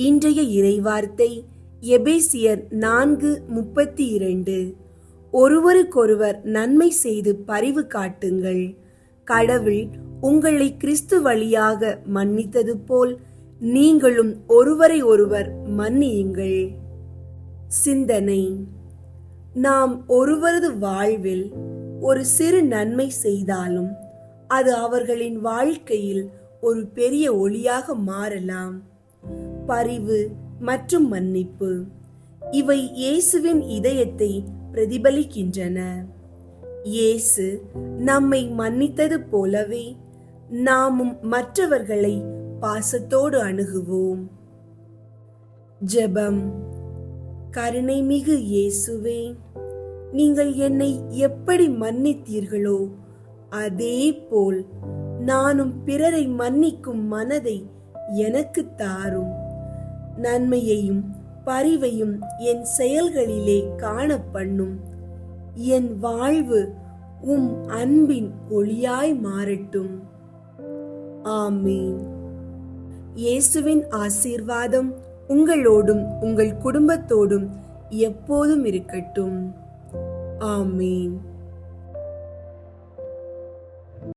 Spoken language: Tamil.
இன்றைய இறைவார்த்தை எபேசியர் நான்கு முப்பத்தி இரண்டு ஒருவருக்கொருவர் நன்மை செய்து பரிவு காட்டுங்கள். கடவுள் உங்களை கிறிஸ்து வழியாக மன்னித்தது போல் நீங்களும் ஒருவரை ஒருவர் மன்னியுங்கள். சிந்தனை. நாம் ஒருவரது வாழ்வில் ஒரு சிறு நன்மை செய்தாலும் அது அவர்களின் வாழ்க்கையில் ஒரு பெரிய ஒளியாக மாறலாம். பரிவு மற்றும் மன்னிப்பு. இவை இயேசுவின் இதயத்தை பிரதிபலிக்கின்றன. இயேசு நம்மை மன்னித்தது போலவே நாமும் மற்றவர்களை பாசத்தோடு அணுகுவோம். ஜெபம். கருணைமிகு இயேசுவே நீங்கள் என்னை எப்படி மன்னித்தீர்களோ அதே போல் நானும் பிறரை மன்னிக்கும் மனதை எனக்கு தாரும். நன்மையையும் பரிவையும் என் செயல்களிலே காண பண்ணும் என் வாழ்வு உம் அன்பின் ஒளியாய் மாறட்டும். ஆமீன். இயேசுவின் ஆசீர்வாதம் உங்களோடும் உங்கள் குடும்பத்தோடும் எப்போதும் இருக்கட்டும். ஆமீன்.